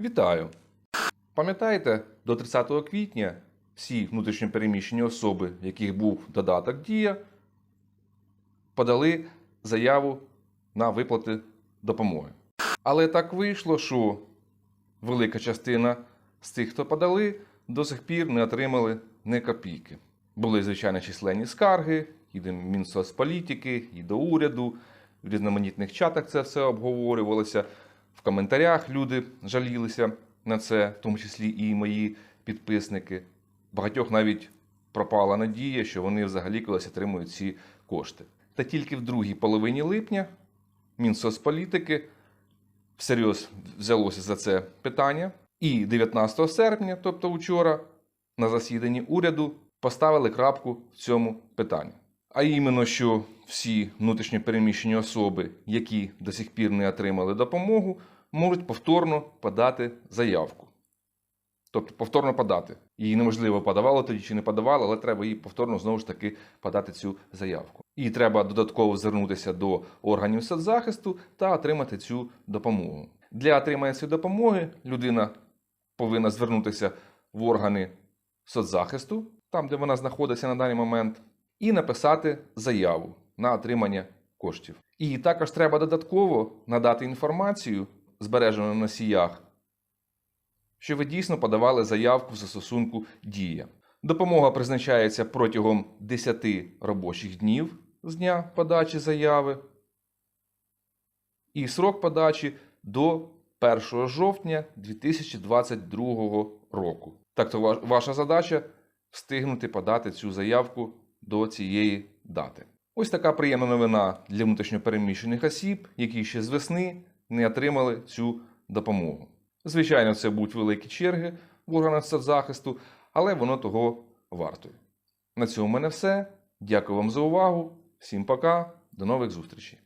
Вітаю! Пам'ятаєте, до 30 квітня всі внутрішньопереміщені особи, в яких був додаток Дія, подали заяву на виплати допомоги. Але так вийшло, що велика частина з тих, хто подали, до сих пір не отримали ні копійки. Були, звичайно, численні скарги і до Мінсоцполітики, і до уряду. В різноманітних чатах це все обговорювалося. В коментарях люди жалілися на це, в тому числі і мої підписники. Багатьох навіть пропала надія, що вони взагалі колись отримують ці кошти. Та тільки в другій половині липня Мінсоцполітики всерйоз взялося за це питання. І 19 серпня, тобто вчора, на засіданні уряду поставили крапку в цьому питанні. А іменно, що всі внутрішньопереміщені особи, які до сих пір не отримали допомогу, можуть повторно подати заявку. Тобто повторно подати. Її неможливо подавали тоді чи не подавали, але треба її повторно знову ж таки подати цю заявку. І треба додатково звернутися до органів соцзахисту та отримати цю допомогу. Для отримання цієї допомоги людина повинна звернутися в органи соцзахисту, там де вона знаходиться на даний момент, і написати заяву на отримання коштів. І також треба додатково надати інформацію, збережену на носіях, що ви дійсно подавали заявку в застосунку Дія. Допомога призначається протягом 10 робочих днів з дня подачі заяви. І срок подачі до 1 жовтня 2022 року. Так то ваша задача встигнути подати цю заявку до цієї дати. Ось така приємна новина для внутрішньопереміщених осіб, які ще з весни не отримали цю допомогу. Звичайно, це будуть великі черги в органах соцзахисту, але воно того вартує. На цьому в мене все. Дякую вам за увагу. Всім пока, до нових зустрічей.